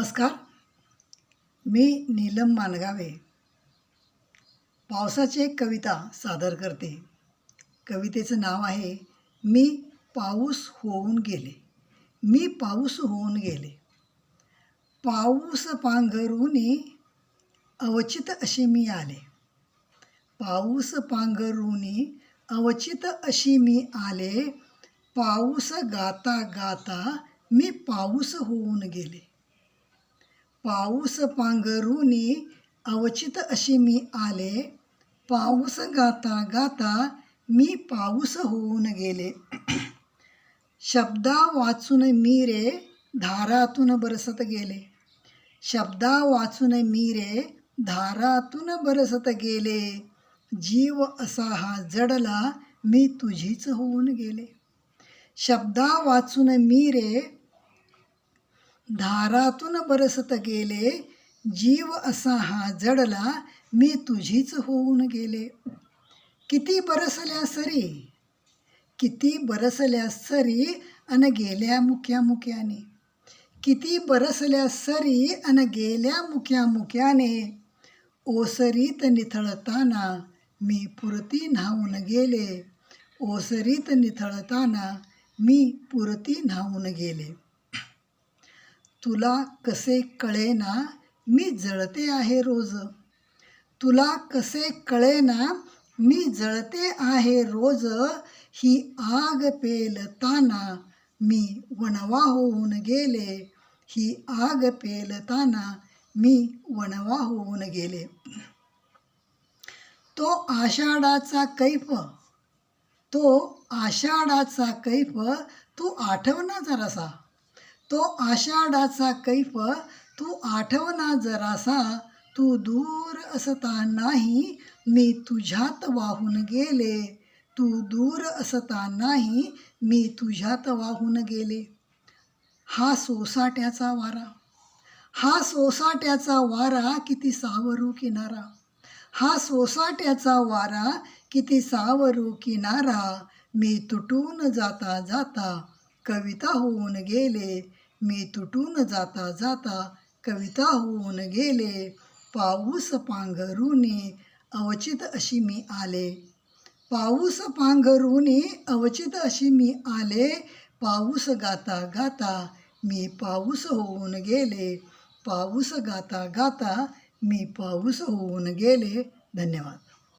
नमस्कार. मी नीलम मानगावे. पावसाची एक कविता सादर करते. कवितेचं नाव आहे मी पाऊस होऊन गेले. मी पाऊस होऊन गेले. पाऊस पांघरूनी अवचित अशी मी आले. पाऊस पांघरूनी अवचित अशी मी आले. पाऊस गाता गाता मी पाऊस होऊन गेले. पाऊस पांघरूनी अवचित अशी मी आले. पाऊस गाता गाता मी पाऊस होऊन गेले. शब्दा वाचून मी रे धारातून बरसत गेले. शब्दा वाचून मी रे धारातून बरसत गेले. जीव असा हा जडला मी तुझीच होऊन गेले. शब्दा वाचून मी रे धारातून बरसत गेले जीव असा हा जडला मी तुझीच होऊन गेले. किती बरसल्या सरी किती बरसल्या सरी अन गेल्या मुक्या मुक्याने. किती बरसल्या सरी अन गेल्या मुक्या मुक्याने. ओसरीत निथळताना मी पुरती न्हावून गेले. ओसरीत निथळताना मी पुरती न्हावून गेले. तुला कसे कळेना मी जळते आहे रोज. तुला कसे कळेना मी जळते आहे रोज. ही आग पेलताना मी वणवा होऊन गेले. ही आग पेलताना मी वणवा होऊन गेले. तो आषाढाचा कैफ तो आषाढाचा कैफ तू आठवना जरासा. तो आषाढाचा कैफ तू आठवना जरासा तू दूर असतानाही मी तुझ्यात वाहून गेले. तू दूर असतानाही मी तुझ्यात वाहून गेले. हा सोसाट्याचा वारा. हा सोसाट्याचा वारा किती सावरू किनारा. हा सोसाट्याचा वारा किती सावरू किनारा. मी तुटून जाता जाता कविता होऊन गेले. मी तुटून जाता जाता कविता होऊन गेले. पाऊस पांघरुनी अवचित अशी मी आले. पाऊस पांघरुनी अवचित अशी मी आले. पाऊस गाता गाता मी पाऊस होऊन गेले. पाऊस गाता गाता मी पाऊस होऊन गेले. धन्यवाद.